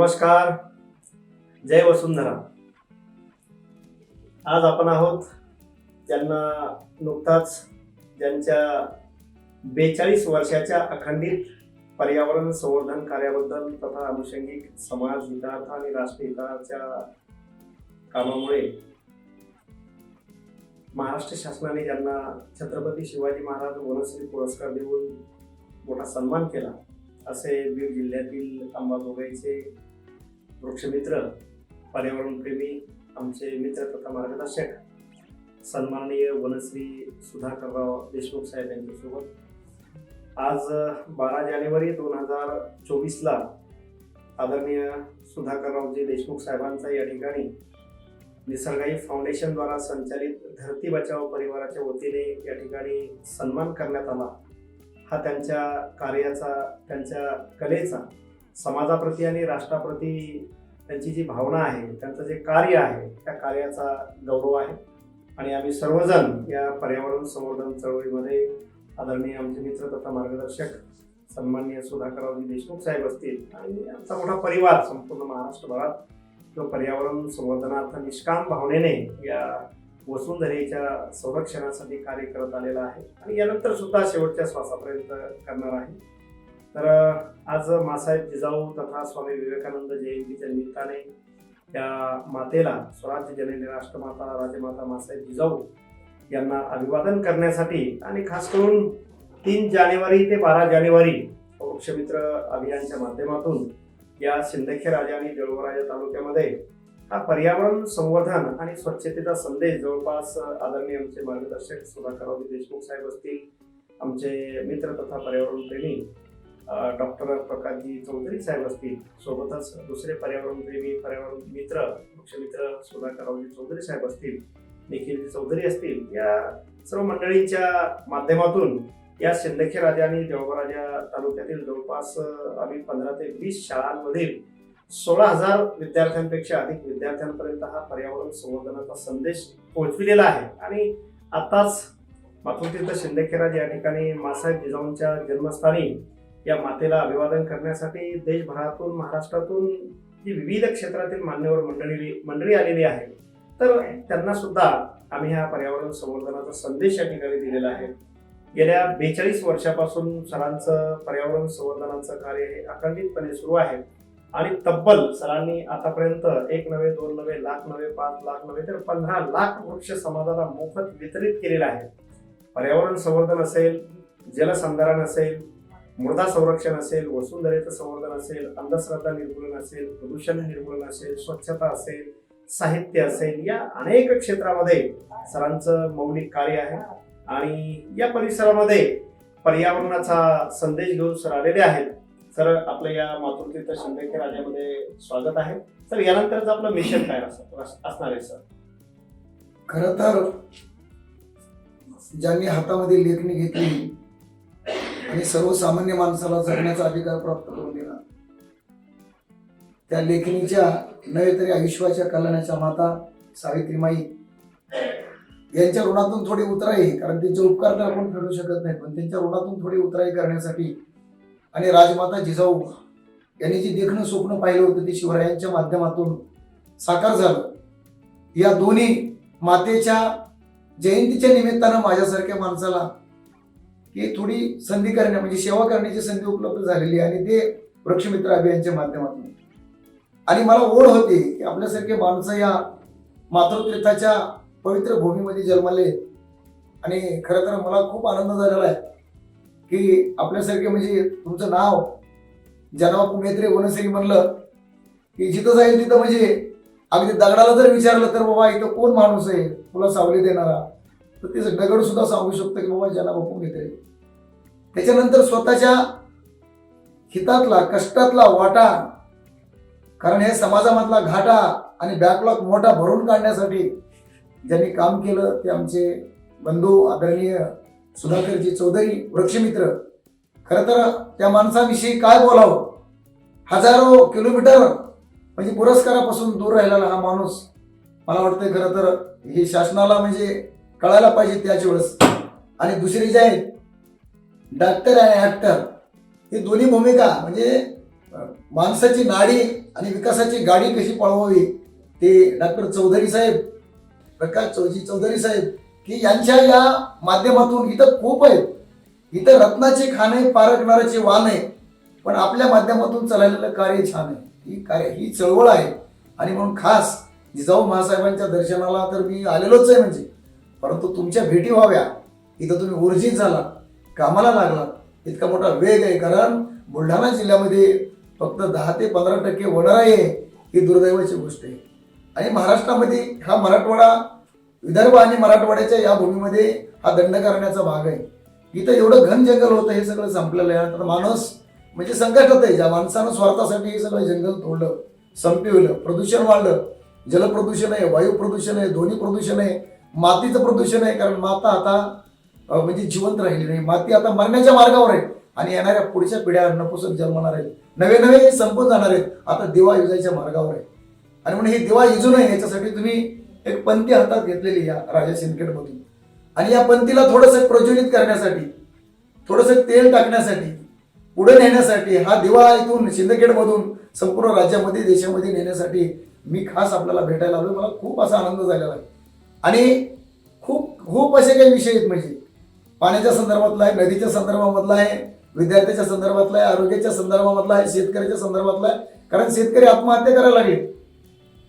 नमस्कार. जय वसुंधरा. आज आपण आहोत ज्यांना नुकताच ज्यांच्या बेचाळीस वर्षाच्या अखंडित पर्यावरण संवर्धन कार्याबद्दल तथा अनुषंगिक समाज हितार्थ आणि राष्ट्रहिताच्या कामामुळे महाराष्ट्र शासनाने ज्यांना छत्रपती शिवाजी महाराज वनश्री पुरस्कार देऊन मोठा सन्मान केला असे बीड जिल्ह्यातील अंबाजोगाईचे वृक्षमित्र पर्यावरणप्रेमी आमचे मित्र तथा मार्गदर्शक सन्माननीय वनश्री सुधाकरराव देशमुख साहेब यांच्यासोबत आज बारा जानेवारी दोन हजार चोवीसला आदरणीय सुधाकररावजी देशमुख साहेबांचा या ठिकाणी निसर्गाई फाउंडेशनद्वारा संचालित धरती बचाव परिवाराच्या वतीने या ठिकाणी सन्मान करण्यात आला. हा त्यांच्या कार्याचा त्यांच्या कलेचा समाजाप्रती आणि राष्ट्राप्रती त्यांची जी भावना आहे त्यांचं जे कार्य आहे त्या कार्याचा गौरव आहे. आणि आम्ही सर्वजण या पर्यावरण संवर्धन चळवळीमध्ये आदरणीय आमचे मित्र तथा मार्गदर्शक सन्माननीय सुधाकररावजी देशमुख साहेब असतील आणि आमचा मोठा परिवार संपूर्ण महाराष्ट्रभरात तो पर्यावरण संवर्धनार्थ निष्काम भावनेने या वसुंधरेच्या संरक्षणासाठी कार्य करत आलेला आहे. आणि यानंतर सुद्धा शेवटच्या श्वासापर्यंत करणार आहे. तर आज मासाहेब जिजाऊ तथा स्वामी विवेकानंद जयंतीच्या निमित्ताने त्या मातेला स्वराज्य जननी राष्ट्रमाता राजमाता मासाहेब जिजाऊ यांना अभिवादन करण्यासाठी आणि खास करून तीन जानेवारी ते बारा जानेवारी वृक्षमित्र अभियानच्या माध्यमातून या सिंदखेड राजा आणि देऊळराजा तालुक्यामध्ये हा पर्यावरण संवर्धन आणि स्वच्छतेचा संदेश जवळपास आदरणीय आमचे मार्गदर्शक सुधाकररावजी देशमुख साहेब असतील आमचे मित्र तथा पर्यावरण प्रेमी डॉक्टर प्रकाशजी चौधरी साहेब असतील सोबतच दुसरे पर्यावरणप्रेमी पर्यावरण मित्र वृक्षमित्र सुधाकररावजी चौधरी साहेब असतील निखिलजी चौधरी असतील या सर्व मंडळींच्या माध्यमातून या सिंदखेड राजा आणि देवबराजा तालुक्यातील जवळपास आम्ही पंधरा ते वीस शाळांमधील सोळा हजार विद्यार्थ्यांपेक्षा अधिक विद्यार्थ्यांपर्यंत हा पर्यावरण संवर्धनाचा संदेश पोहोचविलेला आहे. आणि आताच मातृतीर्थ शिंदेखेराज या ठिकाणी मासाहेब जिजाऊंच्या जन्मस्थानी या मातेला अभिवादन करण्यासाठी देशभरातून महाराष्ट्रातून जी विविध क्षेत्रातील मान्यवर मंडळी मंडळी आलेली आहे तर त्यांना सुद्धा आम्ही हा पर्यावरण संवर्धनाचा संदेश या ठिकाणी दिलेला आहे. गेल्या बेचाळीस वर्षापासून सरांचं पर्यावरण संवर्धनाचं कार्य हे अखंडितपणे सुरू आहे. आणि तब्बल सरांनी आतापर्यंत एक नव्हे दोन नव्हे लाख नव्हे पाच लाख नव्हे तर पंधरा लाख वृक्ष समाजाला मोफत वितरित केलेलं आहे. पर्यावरण संवर्धन असेल जलसंधारण असेल मृदा संरक्षण असेल वसुंधरेचं संवर्धन असेल अंधश्रद्धा निर्मूलन असेल प्रदूषण निर्मूलन असेल स्वच्छता असेल साहित्य असेल या अनेक क्षेत्रामध्ये सरांचं मौलिक कार्य आहे. आणि या परिसरामध्ये पर्यावरणाचा संदेश घेऊन सर आलेले आहेत. सर आपलं या मातृतीर्थ शिंदेखे राजामध्ये स्वागत आहे. तर यानंतरच आपलं मिशन काय असणार आहे सर? खर तर ज्यांनी हातामध्ये लेखणी घेतली आणि सर्वसामान्य माणसाला जगण्याचा अधिकार प्राप्त करून दिला त्या लेखणीच्या नव्हे तरी आयुष्याच्या कल्याणाच्या माता सावित्रीमाई यांच्या ऋणातून थोडी उतराई कारण त्यांचे उपकार तर आपण फेडू शकत नाही पण त्यांच्या ऋणातून थोडी उतराई करण्यासाठी आणि राजमाता जिजाऊ यांनी जी देखणं स्वप्न पाहिलं होतं ते शिवरायांच्या माध्यमातून साकार झालं. या दोन्ही मातेच्या जयंतीच्या निमित्तानं माझ्यासारख्या माणसाला की थोडी संधी करण्या म्हणजे सेवा करण्याची संधी उपलब्ध झालेली आणि ते वृक्षमित्र अभियानच्या माध्यमातून. आणि मला ओढ होती की आपल्यासारखे माणसं या मातृतीर्थाच्या पवित्र भूमीमध्ये जन्मले. आणि खरं तर मला खूप आनंद झालेला आहे की आपल्यासारखे म्हणजे तुमचं नाव जनाव पुणेत्रे वनश्री म्हणलं की जिथं जाईल तिथं म्हणजे अगदी दगडाला जर विचारलं तर बाबा इथं कोण माणूस आहे? तुला सावली देणारा. तर ते दगड सुद्धा सांगू शकतो की बाबा जनाबापू बापू त्याच्यानंतर स्वतःच्या हितातला कष्टातला वाटा कारण हे समाजामधला घाटा आणि बॅकलॉग मोठा भरून काढण्यासाठी ज्यांनी काम केलं ते आमचे बंधू आदरणीय सुधाकरजी चौधरी वृक्षमित्र. खरं तर त्या माणसाविषयी काय बोलावं? हजारो किलोमीटर म्हणजे पुरस्कारापासून दूर राहिलेला हा माणूस मला वाटतं खरं तर हे शासनाला म्हणजे कळायला पाहिजे त्याच वेळेस आणि दुसरी जे आहे डॉक्टर आणि ऍक्टर ही दोन्ही भूमिका म्हणजे माणसाची नाडी आणि विकासाची गाडी कशी पळवावी ते डॉक्टर चौधरी साहेब प्रकाश चौजी चौधरी साहेब की यांच्या या माध्यमातून इथं खूप आहेत. इथं रत्नाचे खाणे पारखणाऱ्याचे वाण आहे पण आपल्या माध्यमातून चाललेलं कार्य छान आहे. ही कार्य ही चळवळ आहे. आणि म्हणून खास जिजाऊ महासाहेबांच्या दर्शनाला तर मी आलेलोच आहे म्हणजे. परंतु तुमच्या भेटी व्हाव्या. इथं तुम्ही ऊर्जित झाला. कामाला लागला. इतका मोठा वेग आहे कारण बुलढाणा जिल्ह्यामध्ये फक्त दहा ते पंधरा टक्के वनराई आहे ही दुर्दैवाची गोष्ट आहे. आणि महाराष्ट्रामध्ये हा मराठवाडा विदर्भ आणि मराठवाड्याच्या या भूमीमध्ये हा दंड करण्याचा भाग आहे. इथं एवढं घन जंगल होतं हे सगळं संपलेलं आहे. तर माणूस म्हणजे संकटात आहे. ज्या माणसानं स्वार्थासाठी हे सगळं जंगल तोडलं संपविलं प्रदूषण वाढलं जलप्रदूषण आहे वायू प्रदूषण आहे ध्वनी प्रदूषण आहे मातीचं प्रदूषण आहे. कारण माता आता म्हणजे जिवंत राहिली नाही. माती आता मरण्याच्या मार्गावर आहे. आणि येणाऱ्या पुढच्या पिढ्या नपुसक जन्मणार आहेत. नवे नवे संपून जाणार आहेत. आता दिवा युजायच्या मार्गावर आहे. आणि म्हणून हे दिवा युजू नये याच्यासाठी तुम्ही एक पंथी हातात घेतलेली या राजा सिंदखेडमधून. आणि या पंथीला थोडंसं प्रज्वलित करण्यासाठी थोडंसं तेल टाकण्यासाठी पुढे नेण्यासाठी हा दिवा इथून सिंदखेडमधून संपूर्ण राज्यामध्ये देशामध्ये नेण्यासाठी मी खास आपल्याला भेटायला आलो मला खूप असा आनंद झालेला आहे. आणि खूप खूप असे काही विषय आहेत म्हणजे. पाण्याच्या संदर्भातला आहे नदीच्या संदर्भामधला आहे विद्यार्थ्याच्या संदर्भातला आहे आरोग्याच्या संदर्भामधला आहे शेतकऱ्याच्या संदर्भातला आहे. कारण शेतकरी आत्महत्या करायला लागले.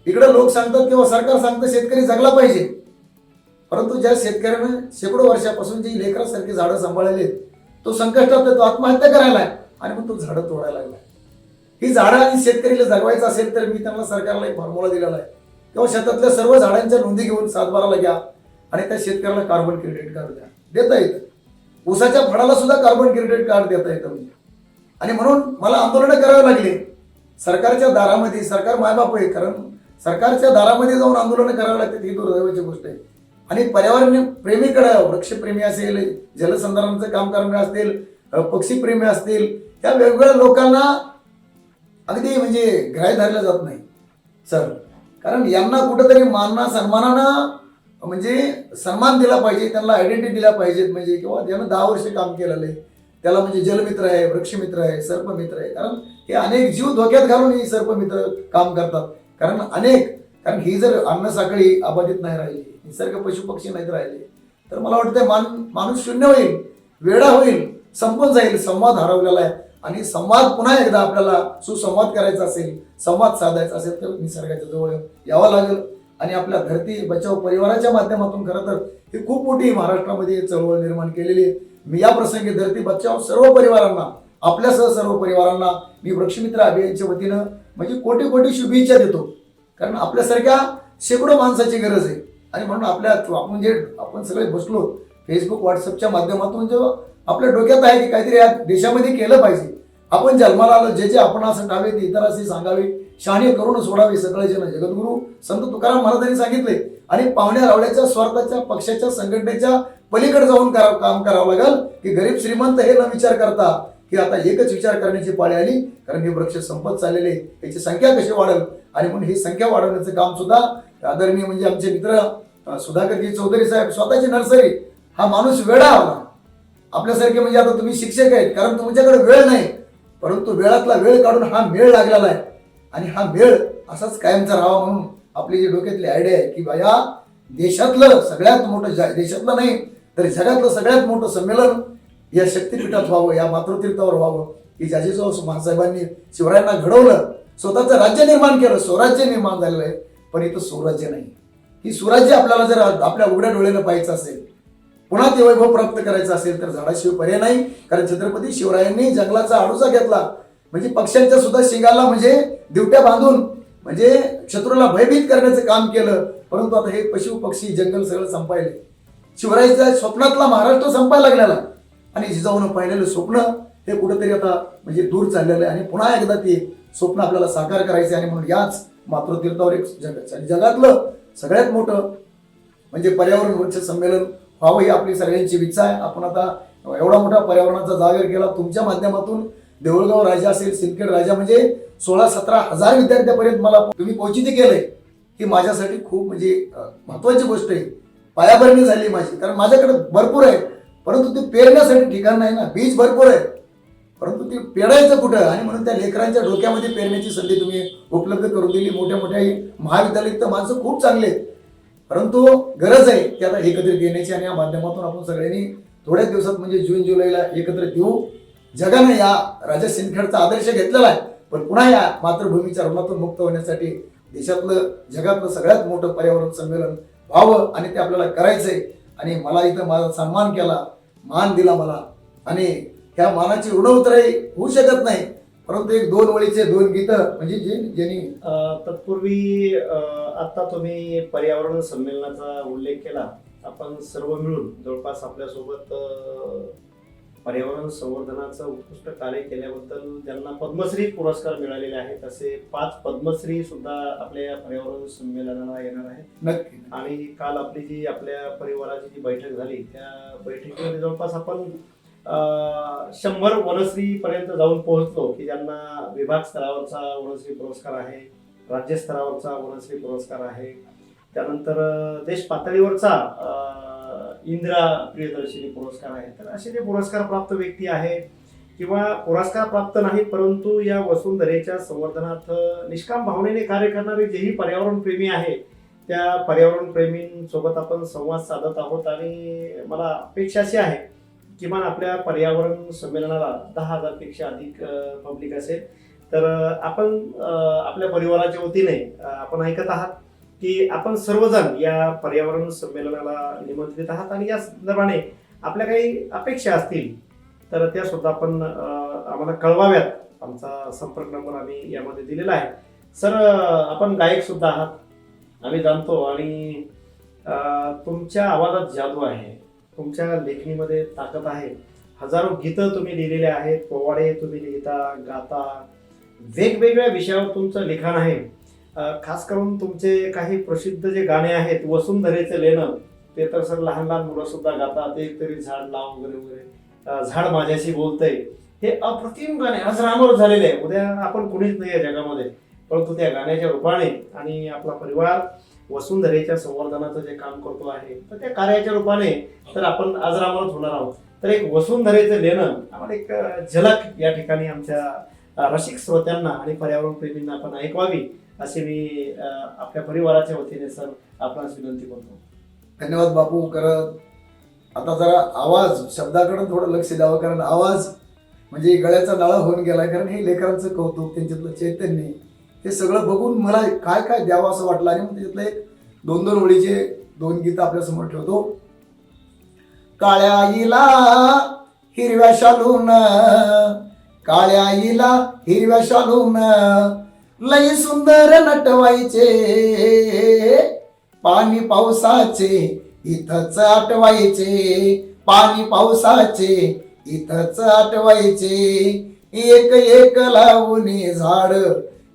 इकडे लोक सांगतात किंवा सरकार सांगतं शेतकरी जगला पाहिजे. परंतु ज्या शेतकऱ्यानं शेकडो वर्षापासून जी लेकरासारखी झाडं सांभाळलेली आहेत तो संकष्टात तो आत्महत्या करायला आहे आणि मग तो झाडं तोडायला लागला. ही झाडं आणि शेतकरीला जगवायचं असेल तर मी त्यांना सरकारला एक फॉर्म्युला दिलेला आहे. किंवा शेतातल्या सर्व झाडांच्या नोंदी घेऊन सातबाराला घ्या आणि त्या शेतकऱ्याला कार्बन क्रेडिट कार्ड द्या. देता येतं. ऊसाच्या फळाला सुद्धा कार्बन क्रेडिट कार्ड देता येतं म्हणजे. आणि म्हणून मला आंदोलनं करावी लागली. सरकारच्या दारामध्ये सरकार मायबाप आहे कारण सरकारच्या दारामध्ये जाऊन आंदोलनं करावी लागतात ही दुर्दैवाची गोष्ट आहे. आणि पर्यावरण प्रेमीकडे वृक्षप्रेमी असेल जलसंधारणाचं काम करणारे असतील पक्षीप्रेमी असतील त्या वेगवेगळ्या लोकांना अगदी म्हणजे ग्राह्य धरलं जात नाही. सर कारण यांना कुठंतरी मानना सन्मानानं म्हणजे सन्मान दिला पाहिजे त्यांना आयडेंटिटी दिल्या पाहिजेत म्हणजे किंवा ज्यानं दहा वर्ष काम केलेलं आहे त्याला म्हणजे जलमित्र आहे वृक्षमित्र आहे सर्पमित्र आहे. कारण हे अनेक जीव धोक्यात घालून ही सर्पमित्र काम करतात. कारण अनेक कारण ही जर अन्न साखळी अबाधित नाही राहिली निसर्ग पशुपक्षी नाहीत राहिले तर मला वाटतं मान माणूस शून्य होईल वेडा होईल संपून जाईल संवाद हरवलेला आहे. आणि संवाद पुन्हा एकदा आपल्याला सुसंवाद करायचा असेल संवाद साधायचा असेल तर निसर्गाच्या जवळ यावं लागेल. आणि आपल्या धरती बचाव परिवाराच्या माध्यमातून खरं तर ही खूप मोठी महाराष्ट्रामध्ये चळवळ निर्माण केलेली आहे. मी या प्रसंगी धरती बचाव सर्व परिवारांना आपल्यासह सर्व परिवारांना मी वृक्षमित्र अभियानच्या वतीनं म्हणजे कोटी कोटी शुभेच्छा देतो. कारण आपल्यासारख्या शेकडो माणसाची गरज आहे. आणि म्हणून आपल्या आपण जे आपण सगळे बसलो फेसबुक व्हॉट्सअपच्या माध्यमातून जो आपल्या डोक्यात आहे की काहीतरी या देशामध्ये केलं पाहिजे. आपण जन्माला आलो जे जे आपण असं टावे ते इतरांशी सांगावे. शहाणे करून सोडावे सगळे जण जगद्गुरू संत तुकाराम महाराजांनी सांगितले. आणि पाहुण्या रावड्याच्या स्वार्थाच्या पक्षाच्या संघटनेच्या पलीकडे जाऊन करा काम करावं लागेल की गरीब श्रीमंत हे न विचार करता की आता एकच विचार करण्याची पाळी आली. कारण हे वृक्ष संपत चाललेले याची संख्या कशी वाढेल? आणि म्हणून ही संख्या वाढवण्याचं काम सुद्धा आदरणीय म्हणजे आमचे मित्र सुधाकरजी चौधरी साहेब स्वतःची नर्सरी हा माणूस वेळा आला आपल्यासारखे म्हणजे आता तुम्ही शिक्षक आहेत. कारण तुमच्याकडे वेळ नाही. परंतु वेळातला वेळ काढून हा मेळ लागलेला आहे. आणि हा मेळ असाच कायमचा राहावा म्हणून आपली जी डोक्यातली आयडिया आहे की बाया देशातलं सगळ्यात मोठं देशातलं नाही तर जगातलं सगळ्यात मोठं संमेलन या शक्तीपीठात व्हावं या मातृतीर्थावर व्हावं. की ज्याची महासाहेबांनी शिवरायांना घडवलं स्वतःचं राज्य निर्माण केलं स्वराज्य निर्माण झालेलं आहे पण इथं स्वराज्य नाही. ही स्वराज्य आपल्याला जर आपल्या उघड्या डोळ्यानं पाहायचं असेल पुन्हा ते वैभव प्राप्त करायचं असेल तर झाडाशिवाय पर्याय नाही. कारण छत्रपती शिवरायांनी जंगलाचा आडोसा घेतला म्हणजे पक्ष्यांच्या सुद्धा शिंगाला म्हणजे दिवट्या बांधून म्हणजे शत्रूला भयभीत करण्याचं काम केलं. परंतु आता हे पशु पक्षी जंगल सगळं संपायले. शिवरायाच्या स्वप्नातला महाराष्ट्र संपायला लागलेला. आणि जिजाऊनं पाहिलेलं स्वप्न हे कुठेतरी आता म्हणजे दूर चाललेलं आहे. आणि पुन्हा एकदा ते स्वप्न आपल्याला साकार करायचे आणि म्हणून याच मातृतीर्थावर एक जग आणि जगातलं सगळ्यात मोठं म्हणजे पर्यावरण वृक्ष संमेलन व्हावं ही आपली सगळ्यांची इच्छा आहे. आपण आता एवढा मोठा पर्यावरणाचा जागर केला. तुमच्या माध्यमातून देऊळगाव राजा असेल सिंदखेड राजा म्हणजे सोळा सतरा हजार विद्यार्थ्यापर्यंत मला तुम्ही पोचित केलंय. ही माझ्यासाठी खूप म्हणजे महत्वाची गोष्ट आहे. पायाभरणी झाली माझी कारण माझ्याकडे भरपूर आहे. परंतु ते पेरण्यासाठी ठिकाण नाही ना बीज भरपूर आहे. परंतु ते पेरायचं कुठं? आणि म्हणून त्या लेकरांच्या डोक्यामध्ये पेरण्याची संधी तुम्ही उपलब्ध करून दिली. मोठ्या मोठ्या महाविद्यालयात तर माणसं खूप चांगले आहेत. परंतु गरज आहे की आता एकत्रित येण्याची आणि या माध्यमातून आपण सगळ्यांनी थोड्याच दिवसात म्हणजे जून जुलैला एकत्र येऊ जगानं या राजा सिंदखेडचा आदर्श घेतलेला आहे. पण पुन्हा या मातृभूमीच्या ऋणातून मुक्त होण्यासाठी देशातलं जगातलं सगळ्यात मोठं पर्यावरण संमेलन व्हावं आणि ते आपल्याला करायचंय. आणि मला इथं माझा सन्मान केला मान दिला मला. आणि ह्या मानाची ऋण उतराई होऊ शकत नाही. परंतु एक दोन वळीचे दोन गीतं म्हणजे जे ज्यांनी तत्पूर्वी आता तुम्ही पर्यावरण संमेलनाचा उल्लेख केला. आपण सर्व मिळून जवळपास आपल्यासोबत पर्यावरण संवर्धनाचं उत्कृष्ट कार्य केल्याबद्दल ज्यांना पद्मश्री पुरस्कार मिळालेले आहेत असे पाच पद्मश्री सुद्धा आपल्या या पर्यावरण संमेलनाला येणार आहेत. नक्की आणि काल आपली जी आपल्या परिवाराची जी बैठक झाली त्या बैठकीमध्ये जवळपास आपण शंभर वनश्री पर्यंत जाऊन पोहोचलो की ज्यांना विभाग स्तरावरचा वनश्री पुरस्कार आहे राज्य स्तरावरचा वनश्री पुरस्कार आहे. त्यानंतर देश पातळीवरचा इंदिरा प्रियदर्शिनी पुरस्कार आहे तर असे जे पुरस्कार प्राप्त व्यक्ती आहे किंवा पुरस्कार प्राप्त नाहीत परंतु या वसुंधरेच्या संवर्धनात निष्काम भावनेने कार्य करणारे जेही पर्यावरण प्रेमी आहे त्या पर्यावरण प्रेमींसोबत आपण संवाद साधत आहोत आणि मला अपेक्षा अशी आहे किमान आपल्या पर्यावरण संमेलनाला दहा हजारपेक्षा अधिक पब्लिक असेल. तर आपण आपल्या परिवाराच्या वतीने आपण ऐकत आहात. की आपण सर्वजण या पर्यावरण संमेलनाला निमंत्रित आहात आणि या संदर्भाने आपल्या काही अपेक्षा असतील तर त्या सुद्धा आपण आम्हाला कळवाव्यात. आमचा संपर्क नंबर आम्ही यामध्ये दिलेला आहे. सर आपण गायक सुद्धा आहात. आम्ही जाणतो आणि तुमच्या आवाजात जादू आहे. तुमच्या लेखणीमध्ये ताकद आहे. हजारो गीतं तुम्ही लिहिलेले आहेत. पोवाडे तुम्ही लिहिता गाता. वेगवेगळ्या विषयावर तुमचं लिखाण आहे. खास करून तुमचे काही प्रसिद्ध जे गाणे आहेत वसुंधरेचं लेणं ते तर सर लहान लहान मुलं सुद्धा गातात एक तरी झाड लाव वगैरे वगैरे. झाड माझ्याशी बोलतंय. हे अप्रतिम गाणे अजरामर झालेले आहे. उद्या आपण कुणीच नाही आहे जगामध्ये. परंतु त्या गाण्याच्या रूपाने आणि आपला परिवार वसुंधरेच्या संवर्धनाचं जे काम करतो आहे तर त्या कार्याच्या रूपाने तर आपण अजरामरच होणार आहोत. तर एक वसुंधरेचं लेणं आम्हाला एक झलक या ठिकाणी आमच्या रसिक श्रोत्यांना आणि पर्यावरण प्रेमींना आपण ऐकवावी. अशी मी आपल्या परिवाराच्या वतीने सर आपणास विनंती करतो. धन्यवाद बापू करत आता जरा आवाज शब्दाकडे थोडं लक्ष द्यावं कारण आवाज म्हणजे गळ्याचा नाळा होऊन गेलाय कारण हे लेकरांचं कौतुक त्यांच्यातलं चैतन्य हे सगळं बघून मला काय काय द्यावं असं वाटलं आणि मग त्याच्यातलं एक दोन दोन ओळीचे दोन गीत आपल्यासमोर ठेवतो. काळ्या आईला हिरव्या शालून काळ्या आईला हिरव्या शालून लई सुंदर नटवायचे. पाणी पावसाचे इथंच आटवायचे. पाणी पावसाचे इथंच आटवायचे. एक एक लावून झाड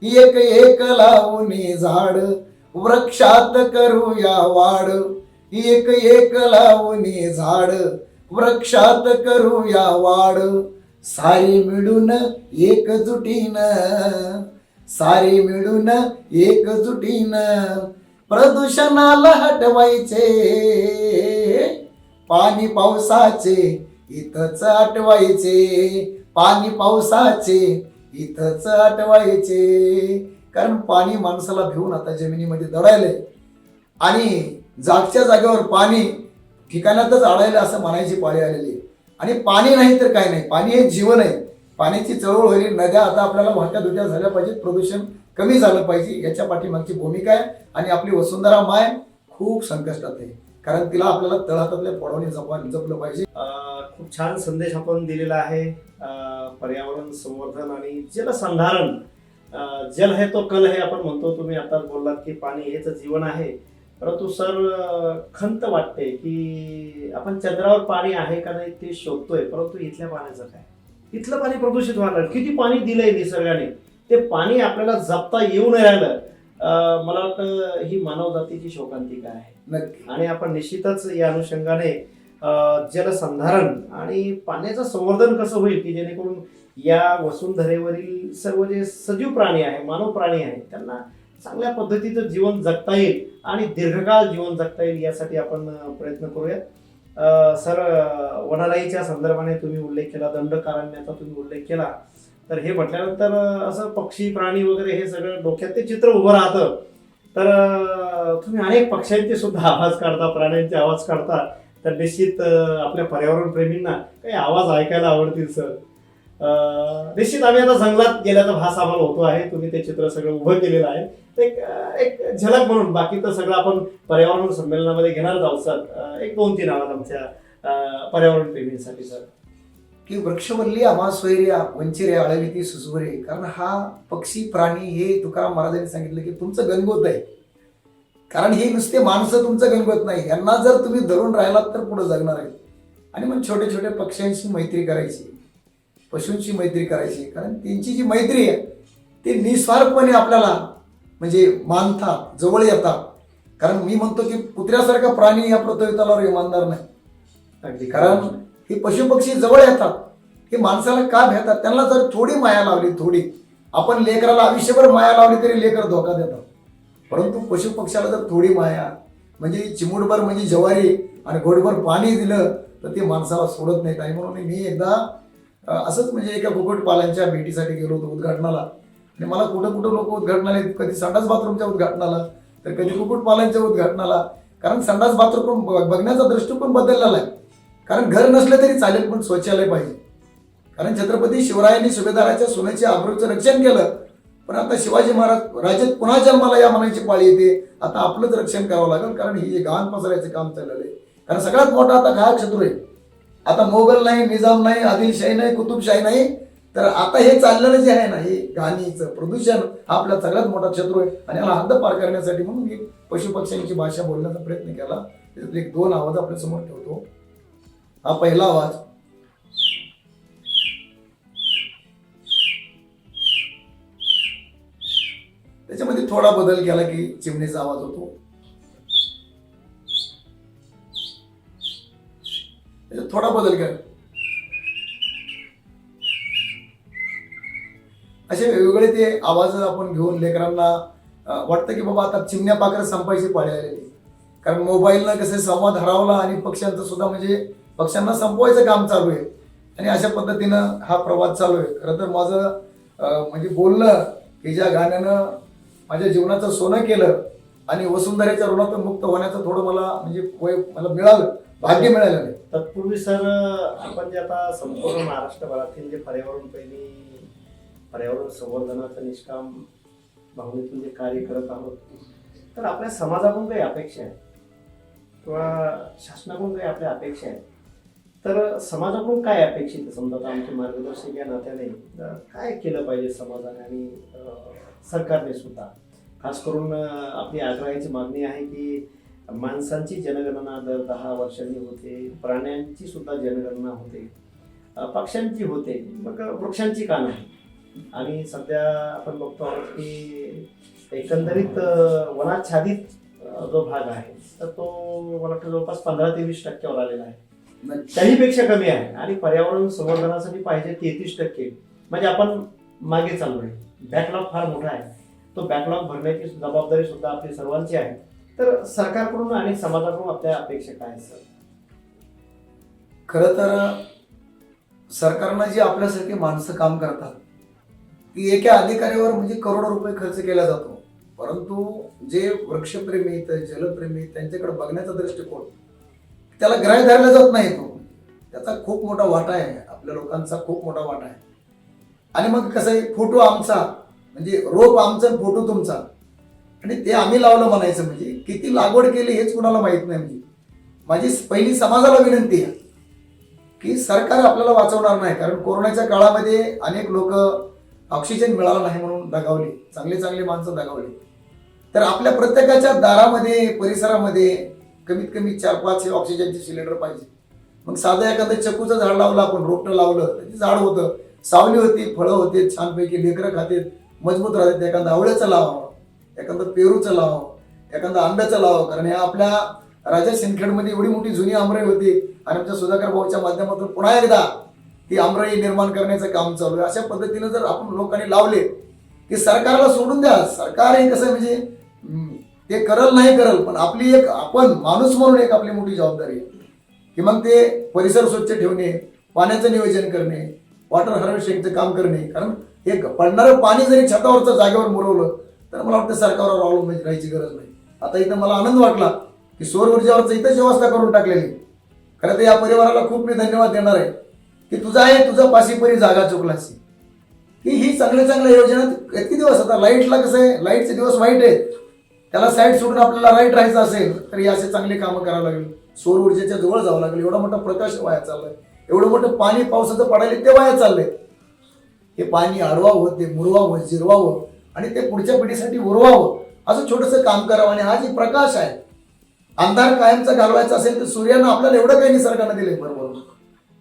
एक एक लावून झाड. वृक्षात करूया वाढ एक एक लावून झाड. वृक्षात करूया वाढ सारी मिळून एकजुटीनं सारी मिळून एकजुटीनं प्रदूषणाला हटवायचे. पाणी पावसाचे इथंच आटवायचे. पाणी पावसाचे इथंच आटवायचे. कारण पाणी माणसाला भिवून आता जमिनीमध्ये दडायलंय. आणि जागच्या जागेवर पाणी ठिकाणातच अडायला असं म्हणायची पाळी आलेली आहे. आणि पाणी नाही तर काय नाही. पाणी हे जीवन आहे. पाण्याची चळवळ होईल नद्या आता आपल्याला वाहत्या धुट्या झाल्या पाहिजेत प्रदूषण कमी झालं पाहिजे याच्या पाठीमागची भूमिका आहे. आणि आपली वसुंधरा माय खूप संकष्टात आहे. कारण तिला आपल्याला तळहातातल्या पोडावणी जपा जपलं पाहिजे. खूप छान संदेश आपण दिलेला आहे. पर्यावरण संवर्धन आणि जलसंधारण जल है तो कल है आपण म्हणतो तुम्ही आताच बोललात की पाणी हेच जीवन आहे. परंतु सर खंत वाटते की आपण चंद्रावर पाणी आहे का नाही ते शोधतोय परंतु इथल्या पाण्याचं काय? इथलं पाणी प्रदूषित व्हायला. किती पाणी दिलंय निसर्गाने? ते पाणी आपल्याला जपता येऊ नाही राहिलं. मला वाटतं ही मानव जातीची शोकांतिका आहे. आणि आपण निश्चितच या अनुषंगाने जलसंधारण आणि पाण्याचं संवर्धन कसं होईल की जेणेकरून या वसुंधरेवरील सर्व जे सजीव प्राणी आहे मानव प्राणी आहेत त्यांना चांगल्या पद्धतीचं जीवन जगता येईल आणि दीर्घकाळ जीवन जगता येईल यासाठी आपण प्रयत्न करूयात. सर अं, वनराईच्या संदर्भाने तुम्ही उल्लेख केला दंडकारण्याचा तुम्ही उल्लेख केला. तर हे म्हटल्यानंतर असं पक्षी प्राणी वगैरे हे सगळं डोक्यात ते चित्र उभं राहतं. तर तुम्ही अनेक पक्ष्यांचे सुद्धा आवाज काढता प्राण्यांचे आवाज काढता. तर निश्चित आपल्या पर्यावरण प्रेमींना काही आवाज ऐकायला आवडतील सर. निश्चित आम्ही आता जंगलात गेल्याचा भास आम्हाला होतो आहे. तुम्ही ते चित्र सगळं उभं केलेलं आहे. तर एक एक झलक म्हणून बाकी तर सगळं आपण पर्यावरण संमेलनामध्ये घेणार आहोत सर. एक दोन तीन आवाज आमच्या पर्यावरण प्रेमींसाठी सर. की वृक्षवल्ली आम्हा सोयर्या वंचिर्या अळविती सुसुरे कारण हा पक्षी प्राणी हे तुकाराम महाराजांनी सांगितलं की तुमचं गंगोत आहे. कारण हे नुसते माणसं तुमचं गंगोत नाही. यांना जर तुम्ही धरून राहिलात तर पुढे जगणार आहे. आणि मग छोटे छोटे पक्ष्यांशी मैत्री करायची. पशूंची मैत्री करायची. कारण त्यांची जी मैत्री आहे ती निस्वार्थपणे आपल्याला म्हणजे मानतात जवळ येतात. कारण मी म्हणतो की कुत्र्यासारखा प्राणी या पृथ्वी तलावर इमानदार नाही. अगदी कारण हे पशुपक्षी जवळ येतात. हे माणसाला का भेटतात? त्यांना जर थोडी माया लावली थोडी. आपण लेकराला आयुष्यभर माया लावली तरी लेकर धोका देतात. परंतु पशुपक्षाला जर थोडी माया म्हणजे चिमुडभर म्हणजे ज्वारी आणि घोडभर पाणी दिलं तर ते माणसाला सोडत नाहीत. आणि म्हणून मी एकदा असंच म्हणजे एका कुकुटपालांच्या भेटीसाठी गेलो होतो उद्घाटनाला. आणि मला कुठं कुठं लोक उद्घाटनाला येतात. कधी संडास बाथरूमच्या उद्घाटनाला तर कधी कुकुटपालांच्या उद्घाटनाला. कारण संडास बाथरूम बघण्याचा दृष्टिकोन बदललेला आहे कारण घर नसलं तरी चालेल पण शौचालय पाहिजे. कारण छत्रपती शिवरायांनी सुभेदाराच्या सोन्याच्या आबरूचं रक्षण केलं पण आता शिवाजी महाराज राज्यात पुन्हा जन्माला या म्हणायची पाळी येते. आता आपलंच रक्षण करावं लागेल कारण हे जे घाण पसरायचं काम चाललेलं आहे. कारण सगळ्यात मोठा आता घायक शत्रू आहे. आता मोगल नाही निजाम नाही आदिलशाही नाही कुतुबशाही नाही. तर आता हे चाललेलं जे आहे ना हे घाणीचं प्रदूषण हा आपला सगळ्यात मोठा शत्रू आहे. आणि याला हद्द पार करण्यासाठी म्हणून मी पशुपक्ष्यांची भाषा बोलण्याचा प्रयत्न केला. त्याच्यातले एक दोन आवाज आपल्यासमोर ठेवतो. हा पहिला आवाज. त्याच्यामध्ये थोडा बदल केला की चिमणीचा आवाज होतो. थोडा बदल कर. असे वेगवेगळे ते आवाज आपण घेऊन लेकरांना वाटतं की बाबा आता चिमण्या पाकर संपायची पाळी आलेली. कारण मोबाईलनं कसे संवाद हरवला आणि पक्ष्यांचं सुद्धा म्हणजे पक्ष्यांना संपवायचं काम चालू आहे. आणि अशा पद्धतीनं हा प्रवास चालू आहे. खरं तर माझं म्हणजे बोलणं की ज्या गाण्यानं माझ्या जीवनाचं सोनं केलं आणि वसुंधरेच्या ऋणातून मुक्त होण्याचं थोडं मला म्हणजे वय मला मिळालं भाग्य मिळालं नाही. तत्पूर्वी सर आपण जे आता संपूर्ण महाराष्ट्रभरातील जे पर्यावरण पहिली पर्यावरण संवर्धनाचं निष्काम भावनेतून जे कार्य करत आहोत तर आपल्या समाजाकडून काही अपेक्षा आहे किंवा शासनाकडून काही आपल्या अपेक्षा आहेत? तर समाजाकडून काय अपेक्षित आहे? समजा आता आमचे मार्गदर्शक या नात्याने काय केलं पाहिजे समाजाने आणि सरकारने सुद्धा? खास करून आपली आग्रहाची मागणी आहे की माणसांची जनगणना दर दहा वर्षांनी होते प्राण्यांची सुद्धा जनगणना होते पक्ष्यांची होते मग वृक्षांची का नाही? आणि सध्या आपण बघतो आहोत की एकंदरीत वनाच्छादित जो भाग आहे तर तो मला वाटतं जवळपास पंधरा ते वीस टक्क्यावर आलेला आहे. त्याहीपेक्षा कमी आहे आणि पर्यावरण संवर्धनासाठी पाहिजे तेहतीस टक्के. म्हणजे आपण मागे चाललो आहे बॅकलॉग फार मोठा आहे. तो बॅकलॉग भरण्याची जबाबदारी सुद्धा आपली सर्वांची आहे. तर सरकारकडून आणि समाजाकडून आपल्या अपेक्षा काय आहेत सर? खरं तर सरकारनं जी आपल्यासारखी माणसं काम करतात ती एका अधिकाऱ्यावर म्हणजे करोडो रुपये खर्च केला जातो. परंतु जे वृक्षप्रेमी आहेत जलप्रेमी त्यांच्याकडे बघण्याचा दृष्टिकोन त्याला ग्राह्य धरला जात नाही तो. त्याचा खूप मोठा वाटा आहे. आपल्या लोकांचा खूप मोठा वाटा आहे. आणि मग कसं आहे फोटो आमचा म्हणजे रोप आमचा फोटो तुमचा. आणि ते आम्ही लावलं म्हणायचं म्हणजे किती लागवड केली हेच कुणाला माहीत नाही म्हणजे. माझी पहिली समाजाला विनंती आहे की सरकार आपल्याला वाचवणार नाही कारण कोरोनाच्या काळामध्ये अनेक लोक ऑक्सिजन मिळाला नाही म्हणून दगावले चांगले चांगले माणसं दगावले. तर आपल्या प्रत्येकाच्या दारामध्ये परिसरामध्ये कमीत कमी चार पाच हे ऑक्सिजनचे सिलेंडर पाहिजे. मग साधं एखादं चक्कूचं झाड लावलं आपण रोपटं लावलं त्याचे झाड होतं. सावली होती फळं होते छानपैकी लेकरं खाते मजबूत राहतात एखादं आवळ्याचं लावावं एखादं पेरूचं लावावं एखादं आंब्याचं लावावं कारण ह्या आपल्या राजा सिंदखेडमध्ये एवढी मोठी जुनी आमराई होती आणि आमच्या सुधाकर भाऊच्या माध्यमातून पुन्हा एकदा ती आमराई निर्माण करण्याचं काम चालू आहे. अशा पद्धतीनं जर आपण लोकांनी लावले की सरकारला सोडून द्या. सरकार हे कसं म्हणजे ते करल नाही करल पण आपली एक आपण माणूस म्हणून एक आपली मोठी जबाबदारी आहे. की मग ते परिसर स्वच्छ ठेवणे पाण्याचं नियोजन करणे वॉटर हार्वेस्टिंगचं काम करणे. कारण हे पडणारं पाणी जरी छतावरचं जागेवर मुरवलं तर मला वाटतं सरकारवर अवलंबून राहायची गरज नाही. आता इथं मला आनंद वाटला की सौर ऊर्जेवरचं इथंच व्यवस्था करून टाकलेली खरं तर या परिवाराला खूप मी धन्यवाद देणार आहे की तुझा आहे तुझा पाशीपरी जागा चुकलासी की ही चांगल्या चांगल्या योजना किती दिवस आता लाईटला कसं आहे लाईटचे दिवस वाईट आहेत. त्याला साईड सोडून आपल्याला राईट राहायचं असेल तर हे असे चांगले कामं करावं लागेल. सौर ऊर्जेच्या जवळ जावं लागेल. एवढा मोठा प्रकाश वाया चाललाय. एवढं मोठं पाणी पावसाचं पडायला ते वाया चाललंय. हे पाणी अडवावं ते मुरवावं जिरवावं. आणि ते पुढच्या पिढीसाठी उरवावं. असं छोटंसं काम करावं. आणि हा जी प्रकाश आहे अंधार कायमचा घालवायचा असेल तर सूर्यानं आपल्याला एवढं काही निसर्गानं दिले बरोबर.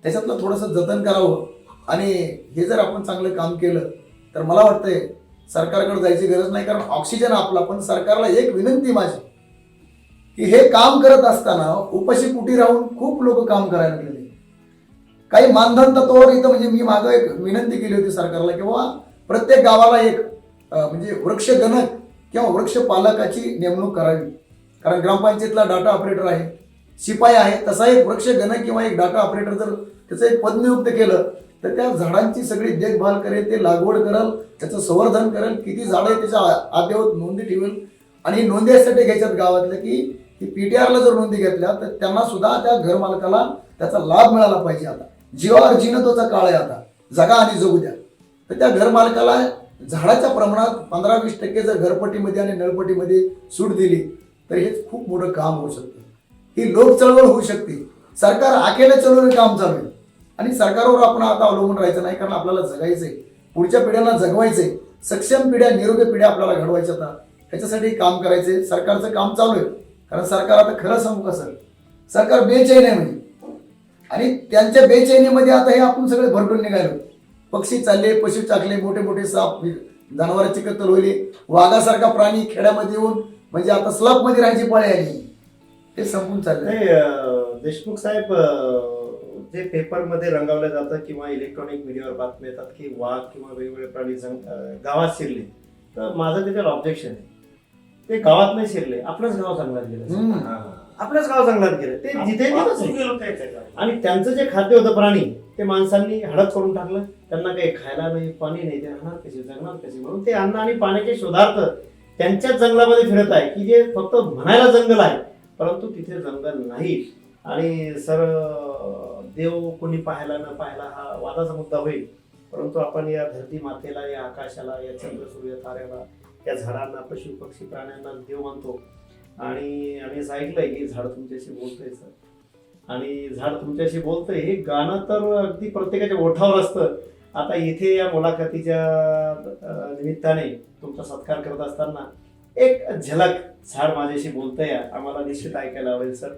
त्याच्यातलं थोडंसं जतन करावं. आणि हे जर आपण चांगलं काम केलं तर मला वाटतंय सरकारकडे जायची गरज नाही कारण ऑक्सिजन आपला पण सरकारला एक विनंती माझी की हे काम करत असताना उपाशी कुटी राहून खूप लोक काम करायला गेले काही मानधन तत्वावर इथं म्हणजे मी मागं एक विनंती केली होती सरकारला की बाबा प्रत्येक गावाला एक म्हणजे वृक्षगणक किंवा वृक्ष पालकाची नेमणूक करावी. कारण ग्रामपंचायतला डाटा ऑपरेटर आहे शिपाई आहे तसा एक वृक्षगणक किंवा एक डाटा ऑपरेटर जर त्याचं एक पद नियुक्त केलं तर त्या झाडांची सगळी देखभाल करेल ते लागवड करेल त्याचं संवर्धन करेल किती झाडं आहे त्याच्या आद्यवत नोंदी ठेवेल. आणि नोंदी यासाठी घ्यायच्यात गावातल्या की की आरला जर नोंदी घेतल्या तर त्यांना सुद्धा त्या घरमालकाला त्याचा लाभ मिळाला पाहिजे आता. जीवावर जिनतोचा काळ आहे आता. जगा आणि जगू द्या. तर त्या घरमालकाला झाडाच्या प्रमाणात पंधरा वीस टक्के जर घरपट्टीमध्ये आणि नळपट्टीमध्ये सूट दिली तर हे खूप मोठं काम होऊ शकतं. ही लोक चळवळ होऊ शकते. सरकार आखेला चळवळ काम चालू आहे. आणि सरकारवर आपण आता अवलंबून राहायचं नाही कारण आपल्याला जगायचंय. पुढच्या पिढ्यांना जगवायचंय. सक्षम पिढ्या निरोगी पिढ्या आपल्याला घडवायच्या आता. ह्याच्यासाठी काम करायचंय. सरकारचं काम चालू आहे. कारण सरकार आता खरं सांगू का सर? सरकार बेचैन आहे म्हणजे आणि त्यांच्या बेचैनीमध्ये आता हे आपण सगळे भरटून निघालो. पक्षी चालले पशु चाकले मोठे मोठे साप जनावरांची कत्तल होईल. वाघासारखा प्राणी खेड्यामध्ये येऊन म्हणजे आता स्लॅबमध्ये राहायची पाळी आली. हे संपून चाललंय. अं, देशमुख साहेब जे पेपरमध्ये रंगवलं जातं किंवा इलेक्ट्रॉनिक मीडियावर बातम्या येतात की वाघ किंवा वेगवेगळे प्राणी गावात शिरले तर माझं त्याच्यावर ऑब्जेक्शन आहे. ते गावात नाही शिरले आपलंच गाव चांगल्यात गेलं. आपलंच गाव चांगल्यात गेलं. ते जिथे. आणि त्यांचं जे खाद्य होतं प्राणी ते माणसांनी हडप करून टाकलं. त्यांना काही खायला नाही पाणी नाही ते राहणार कसे जगणार कसे म्हणून ते अन्न आणि पाण्याचे शोधार्थ त्यांच्याच जंगलामध्ये फिरत आहे की जे फक्त म्हणायला जंगल आहे. परंतु तिथे जंगल नाही. आणि सर देव कोणी पाहायला न पाहायला हा वादाचा मुद्दा होईल. परंतु आपण या धरती मातेला या आकाशाला या चंद्र सूर्य ताऱ्याला या झाडांना पशु पक्षी प्राण्यांना देव मानतो. आणि आम्ही असं ऐकलंय की झाड तुमच्याशी बोलतंय सर. आणि झाड तुमच्याशी बोलतंय हे गाणं तर अगदी प्रत्येकाच्या ओठावर असतं. आता इथे या मुलाखतीच्या निमित्ताने तुमचा सत्कार करत असताना एक झलक झाड माझ्याशी बोलतंय. आम्हाला निश्चित ऐकायला आवडेल सर.